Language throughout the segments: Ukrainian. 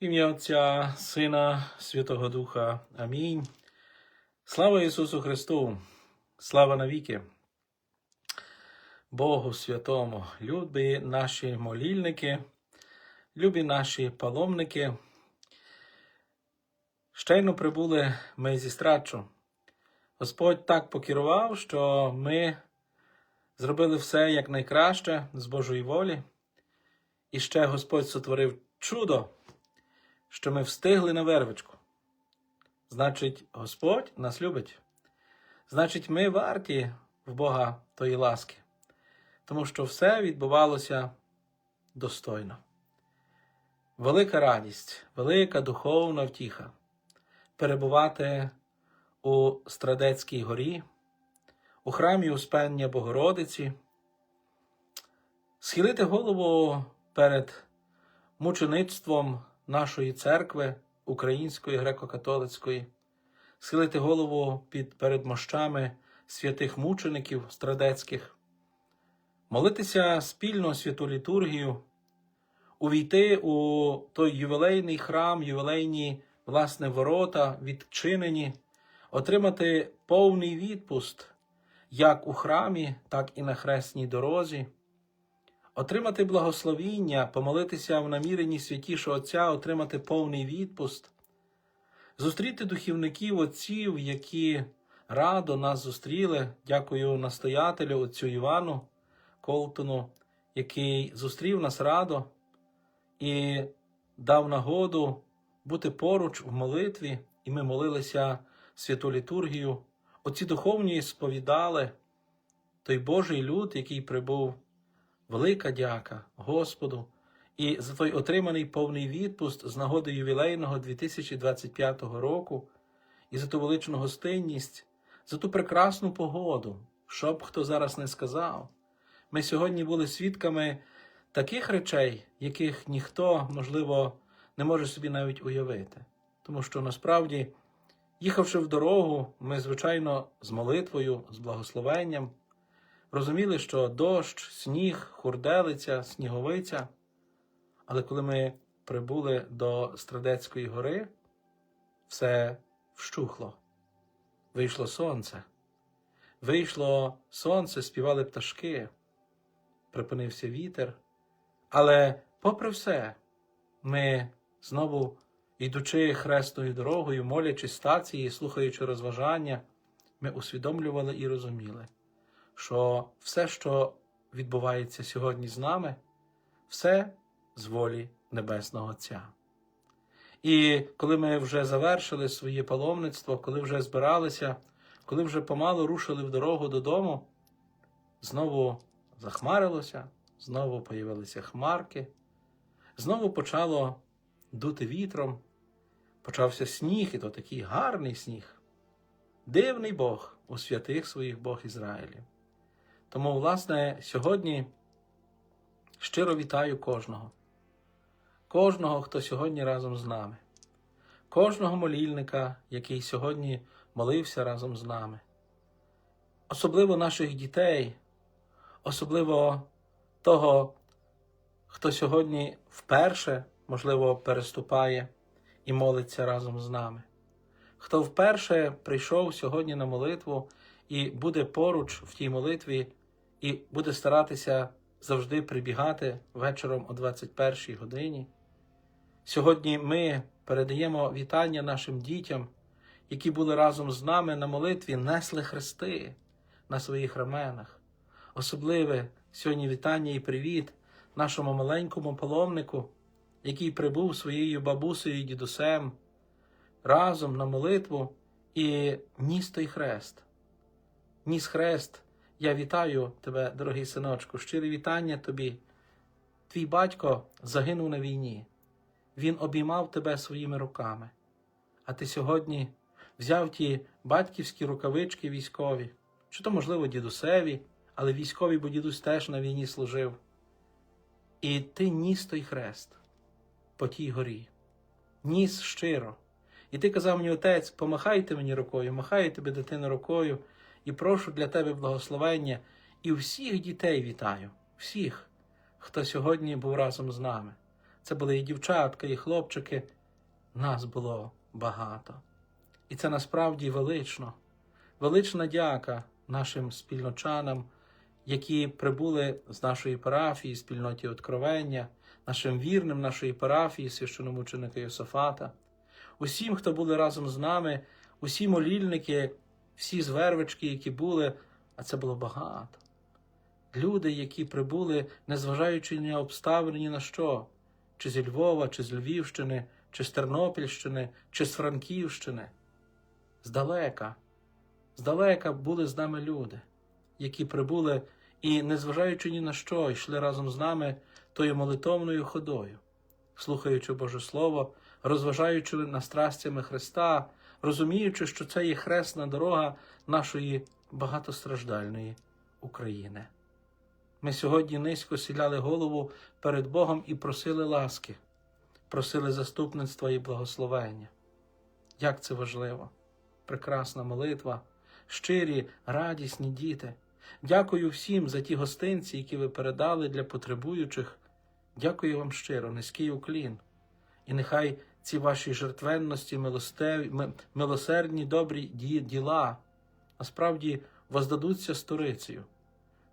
Ім'я Отця, Сина, Святого Духа. Амінь. Слава Ісусу Христу! Слава навіки! Богу Святому, любі наші молільники, любі наші паломники. Щойно прибули ми зі страчу. Господь так покерував, що ми зробили все якнайкраще з Божої волі. І ще Господь сотворив чудо, що ми встигли на вервичку. Значить, Господь нас любить. Значить, ми варті в Бога тої ласки, тому що все відбувалося достойно. Велика радість, велика духовна втіха перебувати у Страдецькій горі, у храмі Успення Богородиці, схилити голову перед мучеництвом нашої церкви, Української греко-католицької, схилити голову під, перед мощами святих мучеників страдецьких, молитися спільно святу літургію, увійти у той ювілейний храм, ювілейні власне ворота, відчинені, отримати повний відпуст як у храмі, так і на хресній дорозі отримати благословіння, помолитися в наміренні святішого Отця, отримати повний відпуст, зустріти духівників отців, які радо нас зустріли. Дякую настоятелю отцю Івану Колтону, який зустрів нас радо і дав нагоду бути поруч в молитві, і ми молилися святу літургію. Оці духовні сповідали той Божий люд, який прибув. Велика дяка Господу і за той отриманий повний відпуст з нагоди ювілейного 2025 року, і за ту величну гостинність, за ту прекрасну погоду, що б хто зараз не сказав. Ми сьогодні були свідками таких речей, яких ніхто, можливо, не може собі навіть уявити. Тому що насправді, їхавши в дорогу, ми, звичайно, з молитвою, з благословенням розуміли, що дощ, сніг, хурделиця, сніговиця. Але коли ми прибули до Страдецької гори, все вщухло. Вийшло сонце. Вийшло сонце, співали пташки, припинився вітер. Але, попри все, ми знову, йдучи хресною дорогою, молячись стації, слухаючи розважання, ми усвідомлювали і розуміли що все, що відбувається сьогодні з нами, все з волі Небесного Отця. І коли ми вже завершили своє паломництво, коли вже збиралися, коли вже помалу рушили в дорогу додому, знову захмарилося, знову появилися хмарки, знову почало дути вітром, почався сніг, і то такий гарний сніг. Дивний Бог у святих своїх Бог Ізраїлів. Тому, власне, сьогодні щиро вітаю кожного, кожного, хто сьогодні разом з нами, кожного молільника, який сьогодні молився разом з нами, особливо наших дітей, особливо того, хто сьогодні вперше, можливо, переступає і молиться разом з нами, хто вперше прийшов сьогодні на молитву і буде поруч в тій молитві і буде старатися завжди прибігати вечором о 21 годині. Сьогодні ми передаємо вітання нашим дітям, які були разом з нами на молитві, несли хрести на своїх раменах. Особливе сьогодні вітання і привіт нашому маленькому паломнику, який прибув своєю бабусею і дідусем разом на молитву і ніс той хрест. Ніс хрест я вітаю тебе, дорогий синочку, щире вітання тобі. Твій батько загинув на війні. Він обіймав тебе своїми руками. А ти сьогодні взяв ті батьківські рукавички військові, чи то, можливо, дідусеві, але військові, бо дідусь теж на війні служив. І ти ніс той хрест по тій горі, ніс щиро. І ти казав мені, отець, помахайте мені рукою, махаю тобі дитину рукою і прошу для тебе благословення і всіх дітей вітаю, всіх, хто сьогодні був разом з нами, Це були і дівчатка, і хлопчики. Нас було багато. І це насправді велично. Велична дяка нашим спільночанам, які прибули з нашої парафії, спільноті Откровення, нашим вірним нашої парафії, священомученика Йосафата, усім, хто були разом з нами, усі молільники, всі звервички, які були, а це було багато. Люди, які прибули, незважаючи на обставини, ні на що, чи зі Львова, чи з Львівщини, чи з Тернопільщини, чи з Франківщини. Здалека, здалека були з нами люди, які прибули і, незважаючи ні на що, йшли разом з нами тою молитовною ходою, слухаючи Боже Слово, розважаючи над страстями Христа, розуміючи, що це є хресна дорога нашої багатостраждальної України. Ми сьогодні низько сіляли голову перед Богом і просили ласки, просили заступництва і благословення. Як це важливо! Прекрасна молитва, щирі, радісні діти. Дякую всім за ті гостинці, які ви передали для потребуючих. Дякую вам щиро, низький уклін. І нехай ці ваші жертвенності, милосердні, добрі діла насправді воздадуться сторицею.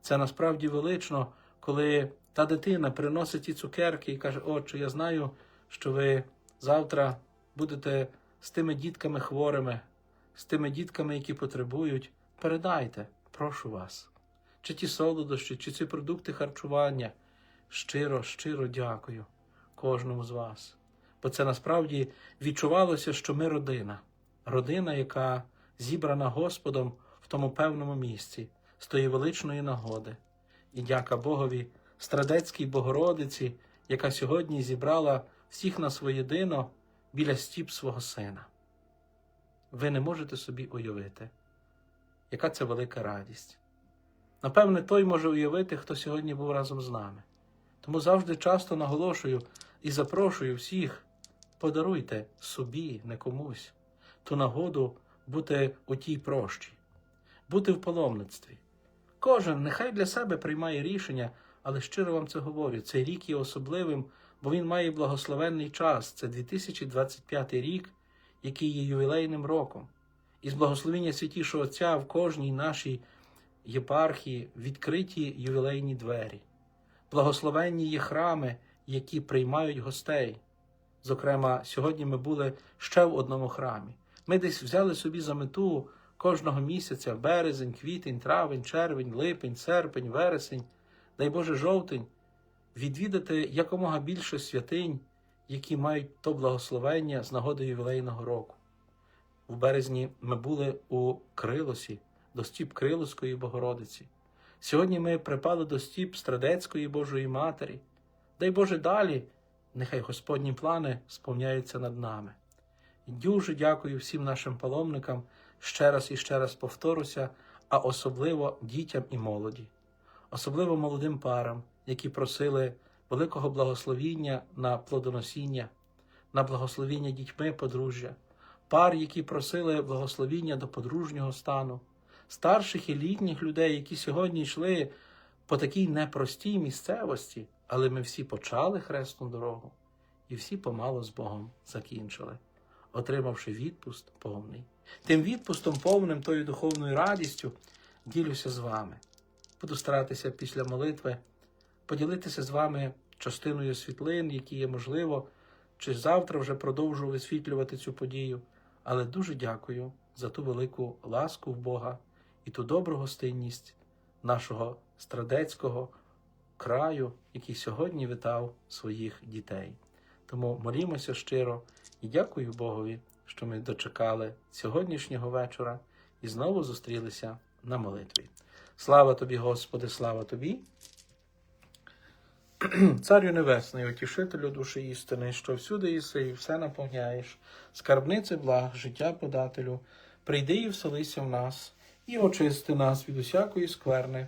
Це насправді велично, коли та дитина приносить ті цукерки і каже: Отче, я знаю, що ви завтра будете з тими дітками хворими, з тими дітками, які потребують. Передайте, прошу вас. Чи ті солодощі, чи ці продукти харчування. Щиро, щиро дякую кожному з вас. Бо це насправді відчувалося, що ми родина, родина, яка зібрана Господом в тому певному місці з тої величної нагоди. І дяка Богові, Страдецькій Богородиці, яка сьогодні зібрала всіх нас воєдино біля стіп свого сина. Ви не можете собі уявити, яка це велика радість. Напевне, той може уявити, хто сьогодні був разом з нами. Тому завжди часто наголошую і запрошую всіх, подаруйте собі, не комусь, ту нагоду бути у тій прощі, бути в паломництві. Кожен нехай для себе приймає рішення, але щиро вам це говорю. Цей рік є особливим, бо він має благословенний час. Це 2025 рік, який є ювілейним роком. І з благословення Святішого Отця в кожній нашій єпархії відкриті ювілейні двері. Благословенні є храми, які приймають гостей. Зокрема, сьогодні ми були ще в одному храмі. Ми десь взяли собі за мету кожного місяця березень, квітень, травень, червень, липень, серпень, вересень, дай Боже жовтень, відвідати якомога більше святинь, які мають то благословення з нагоди ювілейного року. В березні ми були у Крилосі, до стіп Крилоської Богородиці. Сьогодні ми припали до стіп Страдецької Божої Матері. Дай Боже далі, нехай Господні плани сповняються над нами. І дуже дякую всім нашим паломникам, ще раз і ще раз повторюся, а особливо дітям і молоді, особливо молодим парам, які просили великого благословіння на плодоносіння, на благословіння дітьми подружжя, пар, які просили благословіння до подружнього стану, старших і літніх людей, які сьогодні йшли по такій непростій місцевості, але ми всі почали хресну дорогу і всі помало з Богом закінчили, отримавши відпуст повний. Тим відпустом повним, тою духовною радістю ділюся з вами. Буду старатися після молитви поділитися з вами частиною світлин, які є можливо, чи завтра вже продовжу висвітлювати цю подію. Але дуже дякую за ту велику ласку в Бога і ту добру гостинність нашого страдецького краю, який сьогодні вітав своїх дітей. Тому молімося щиро і дякую Богові, що ми дочекали сьогоднішнього вечора і знову зустрілися на молитві. Слава тобі, Господи, слава тобі. Царю Небесний, утішителю душі істини, що всюди єси і все наповняєш, скарбниці благ, життя подателю, прийди і вселися в нас, і очисти нас від усякої скверни,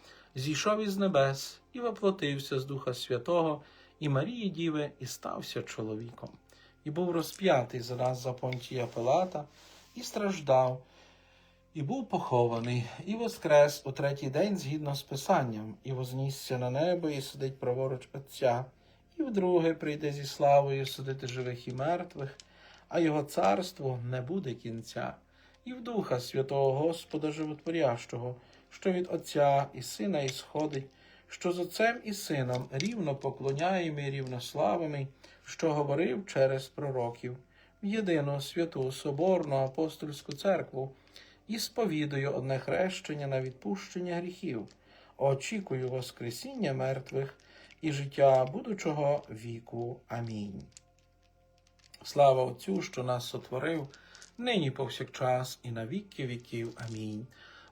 зійшов із небес і воплотився з Духа Святого і Марії Діви, і стався чоловіком, і був розп'ятий за нас за понтія Пилата, і страждав, і був похований, і воскрес у третій день згідно з Писанням, і вознісся на небо, і сидить праворуч Отця, і вдруге прийде зі славою судити живих і мертвих, а його царству не буде кінця, і в Духа Святого Господа Животворящого, що від Отця і Сина ісходить, що з Отцем і Сином рівно поклоняємо і рівнославими, що говорив через пророків, в єдину святу Соборну апостольську церкву і сповідую одне хрещення на відпущення гріхів, очікую Воскресіння мертвих і життя будучого віку. Амінь. Слава Отцю, що нас сотворив, нині повсякчас і на віки віків. Амінь.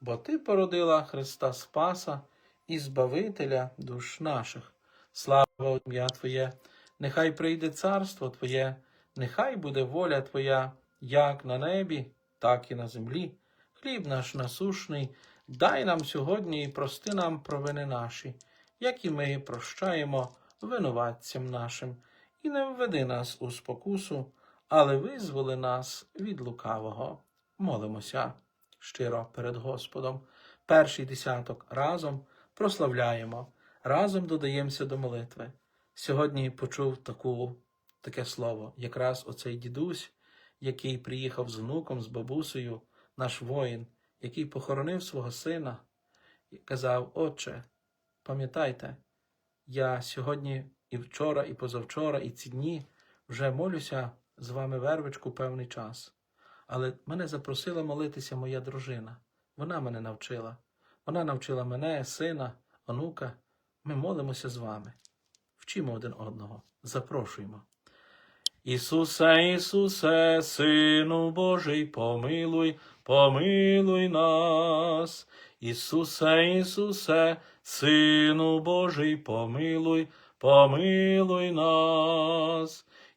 бо Ти породила Христа Спаса і Збавителя душ наших. Слава ім'я Твоє, нехай прийде царство Твоє, нехай буде воля Твоя, як на небі, так і на землі. Хліб наш насушний, дай нам сьогодні і прости нам провини наші, як і ми прощаємо винуватцям нашим, і не введи нас у спокусу, але визволи нас від лукавого. Молимося щиро перед Господом. Перший десяток разом прославляємо, разом додаємося до молитви. Сьогодні почув таку, таке слово, якраз оцей дідусь, який приїхав з внуком, з бабусею, наш воїн, який похоронив свого сина, і казав: Отче, пам'ятайте, я сьогодні і вчора, і позавчора, і ці дні вже молюся з вами вервичку певний час. Але мене запросила молитися моя дружина. Вона мене навчила. Вона навчила мене, сина, онука. Ми молимося з вами. Вчимо один одного. Запрошуємо. Ісусе, Ісусе, Сину Божий, помилуй, помилуй нас. Ісусе, Ісусе, Сину Божий, помилуй, помилуй нас.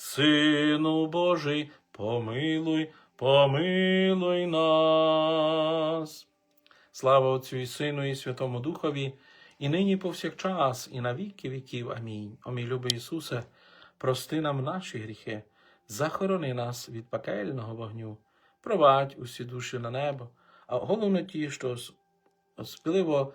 Сину Божий, помилуй, помилуй нас. Слава Отцю і Сину, і Святому Духові, і нині повсякчас, і на віки віків. Амінь. О мій любий Ісусе, прости нам наші гріхи, захорони нас від пекельного вогню, провадь усі душі на небо, а головне ті, що спіливо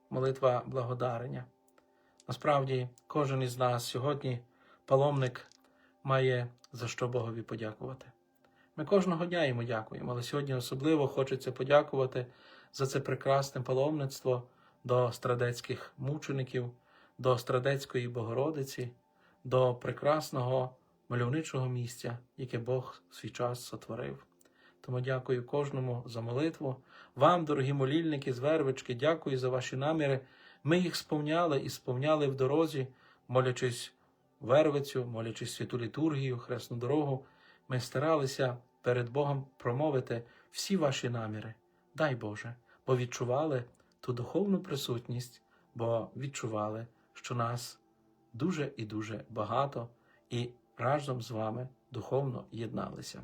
молитва благодарення. Насправді, кожен із нас сьогодні, паломник, має за що Богові подякувати. Ми кожного дня йому дякуємо, але сьогодні особливо хочеться подякувати за це прекрасне паломництво до страдецьких мучеників, до страдецької Богородиці, до прекрасного мальовничого місця, яке Бог в свій час сотворив. Тому дякую кожному за молитву. Вам, дорогі молільники з Вервички, дякую за ваші наміри. Ми їх сповняли і сповняли в дорозі, молячись Вервицю, молячись святу літургію, хресну дорогу. Ми старалися перед Богом промовити всі ваші наміри. Дай Боже, бо відчували ту духовну присутність, бо відчували, що нас дуже і дуже багато, і разом з вами духовно єдналися.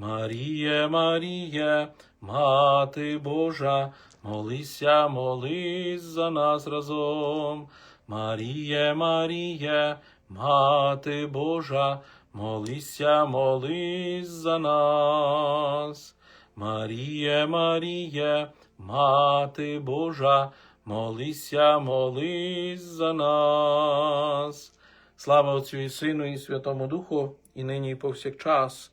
Маріє, Маріє, Мати Божа, молися, молись за нас разом. Маріє, Маріє, Мати Божа, молися, молись за нас. Маріє, Маріє, Мати Божа, молися, молись за нас. Слава Отцю і Сину, і Святому Духу, і нині, і повсякчас,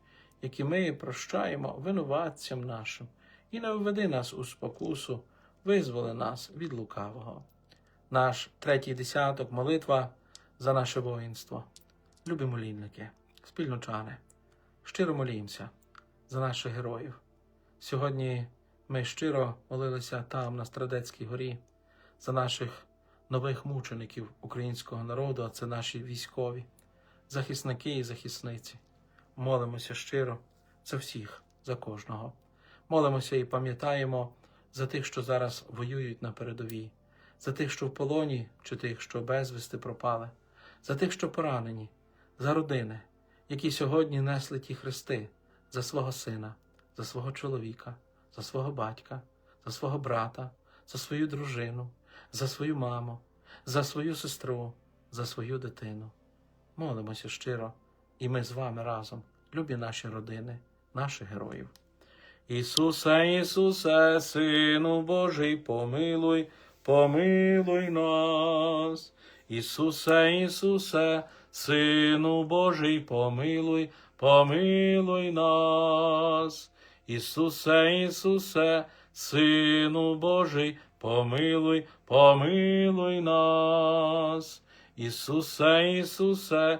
які ми прощаємо винуватцям нашим, і не введи нас у спокусу, визволи нас від лукавого. Наш третій десяток молитва за наше воїнство. Любі молільники, спільночани, щиро молімося за наших героїв. Сьогодні ми щиро молилися там, на Страдецькій горі, за наших нових мучеників українського народу, а це наші військові, захисники і захисниці. Молимося щиро за всіх, за кожного. Молимося і пам'ятаємо за тих, що зараз воюють на передовій, за тих, що в полоні, чи тих, що безвісти пропали, за тих, що поранені, за родини, які сьогодні несли ті хрести за свого сина, за свого чоловіка, за свого батька, за свого брата, за свою дружину, за свою маму, за свою сестру, за свою дитину. Молимося щиро, і ми з вами разом, любі наші родини, наших героїв. Ісусе, Ісусе, Сину Божий, помилуй, помилуй нас. Ісусе, Ісусе, Сину Божий, помилуй, помилуй нас. Ісусе, Ісусе, Сину Божий, помилуй, помилуй нас. Ісусе, Ісусе,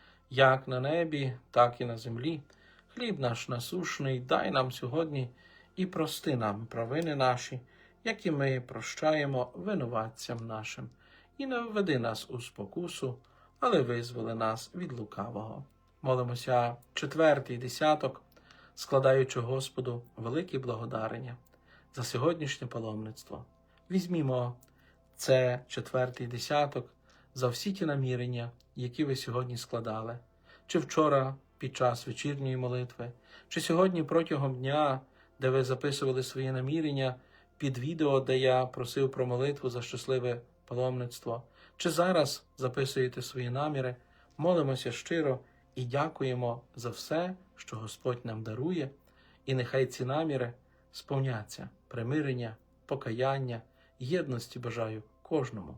як на небі, так і на землі. Хліб наш насушний, дай нам сьогодні і прости нам провини наші, як ми прощаємо винуватцям нашим, і не введи нас у спокусу, але визволи нас від лукавого. Молимося четвертий десяток, складаючи Господу великі благодарення за сьогоднішнє паломництво. Візьмімо це четвертий десяток за всі ті намірення, які ви сьогодні складали, чи вчора під час вечірньої молитви, чи сьогодні протягом дня, де ви записували свої намірення під відео, де я просив про молитву за щасливе паломництво, чи зараз записуєте свої наміри, молимося щиро і дякуємо за все, що Господь нам дарує, і нехай ці наміри сповняться примирення, покаяння, єдності бажаю кожному.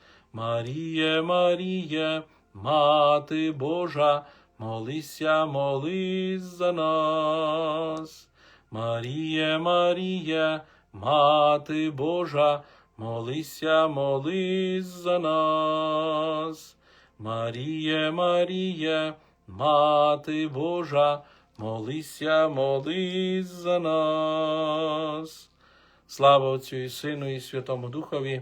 Маріє, Маріє, Мати Божа, молися, молись за нас. Маріє, Маріє, Мати Божа, молися, молись за нас. Маріє, Маріє, Мати Божа, молися, молись за нас. Слава Отцю і Сину, і Святому Духові,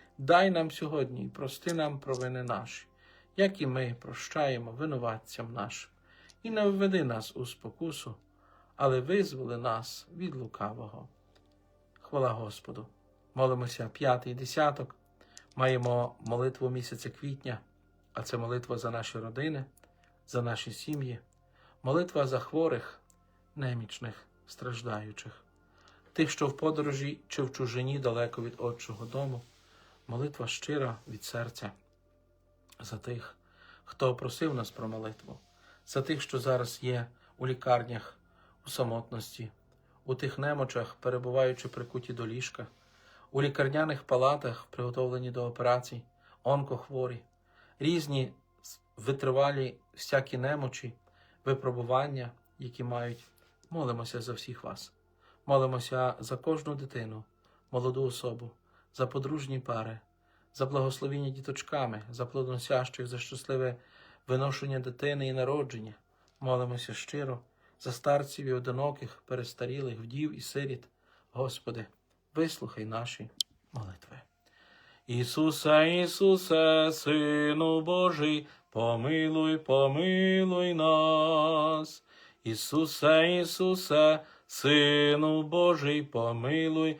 дай нам сьогодні і прости нам провини наші, як і ми прощаємо винуватцям нашим, і не введи нас у спокусу, але визволи нас від лукавого. Хвала Господу! Молимося п'ятий десяток, маємо молитву місяця квітня, а це молитва за наші родини, за наші сім'ї, молитва за хворих, немічних, страждаючих, тих, що в подорожі чи в чужині далеко від Отчого дому, молитва щира від серця за тих, хто просив нас про молитву, за тих, що зараз є у лікарнях, у самотності, у тих немочах, перебуваючи прикуті до ліжка, у лікарняних палатах, приготовлені до операцій, онкохворі, різні витривалі всякі немочі, випробування, які мають. Молимося за всіх вас. Молимося за кожну дитину, молоду особу, за подружні пари, за благословіння діточками, за плодоносящих, за щасливе виношення дитини і народження. Молимося щиро за старців і одиноких, перестарілих вдів і сиріт. Господи, вислухай наші молитви. Ісусе, Ісусе, Сину Божий, помилуй, помилуй нас. Ісусе, Ісусе, Сину Божий, помилуй,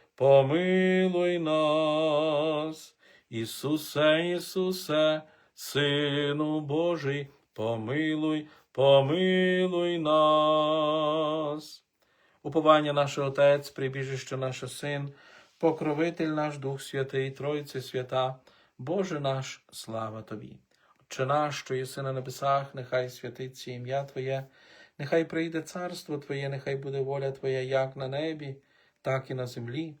помилуй нас. Ісусе, Ісусе, Сину Божий, помилуй, помилуй нас. Уповання наш Отець, прибіжище наш Син, покровитель наш Дух Святий, Тройце свята, Боже наш, слава Тобі. Отче наш, що єси на небесах, нехай святиться ім'я Твоє, нехай прийде царство Твоє, нехай буде воля Твоя, як на небі, так і на землі.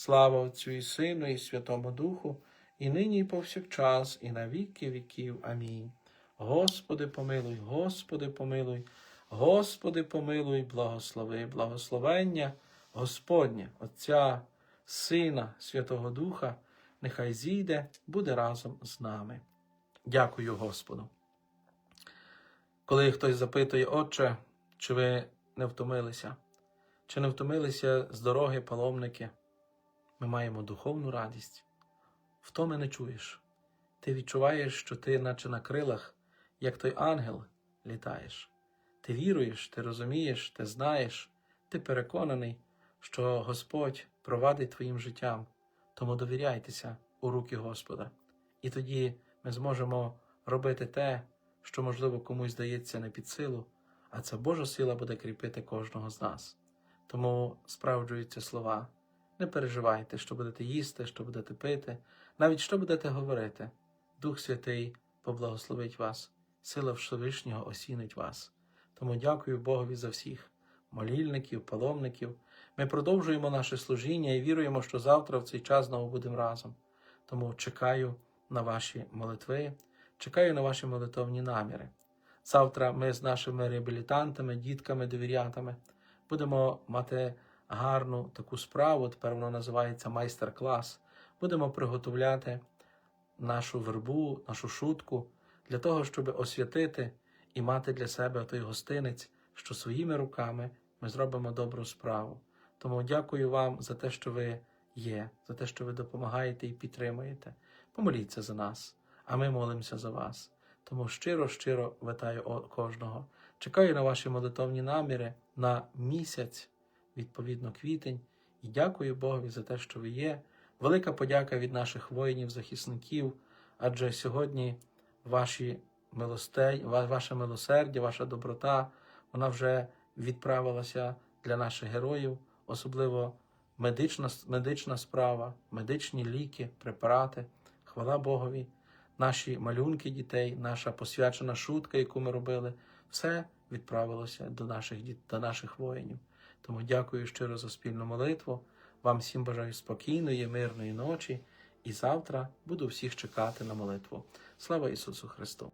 Слава Отцю і Сину, і Святому Духу, і нині, і повсякчас, і на віки віків. Амінь. Господи, помилуй, Господи, помилуй, Господи, помилуй, благослови, благословення Господнє, Отця, Сина, Святого Духа, нехай зійде, буде разом з нами. Дякую Господу. Коли хтось запитує, Отче, чи ви не втомилися, чи не втомилися з дороги паломники, ми маємо духовну радість. Втоми не чуєш. Ти відчуваєш, що ти, наче на крилах, як той ангел, літаєш. Ти віруєш, ти розумієш, ти знаєш, ти переконаний, що Господь провадить твоїм життям, тому довіряйтеся у руки Господа. І тоді ми зможемо робити те, що, можливо, комусь здається не під силу, а ця Божа сила буде кріпити кожного з нас. Тому справджуються слова. Не переживайте, що будете їсти, що будете пити, навіть що будете говорити. Дух Святий поблагословить вас, сила Всевишнього осінить вас. Тому дякую Богові за всіх молільників, паломників. Ми продовжуємо наше служіння і віруємо, що завтра в цей час знову будемо разом. Тому чекаю на ваші молитви, чекаю на ваші молитовні наміри. Завтра ми з нашими реабілітантами, дітками, довірятами будемо мати гарну таку справу. Тепер вона називається майстер-клас. Будемо приготовляти нашу вербу, нашу шутку для того, щоб освятити і мати для себе той гостинець, що своїми руками ми зробимо добру справу. Тому дякую вам за те, що ви є, за те, що ви допомагаєте і підтримуєте. Помоліться за нас, а ми молимося за вас. Тому щиро, щиро вітаю кожного. Чекаю на ваші молитовні наміри на місяць, відповідно, квітень, і дякую Богові за те, що ви є. Велика подяка від наших воїнів-захисників, адже сьогодні ваші милостей, ваше милосердя, ваша доброта, вона вже відправилася для наших героїв, особливо медична, медична справа, медичні ліки, препарати. Хвала Богові, наші малюнки дітей, наша посвячена шутка, яку ми робили, все відправилося до наших, до наших воїнів. Тому дякую щиро за спільну молитву. Вам всім бажаю спокійної, мирної ночі. І завтра буду всіх чекати на молитву. Слава Ісусу Христу!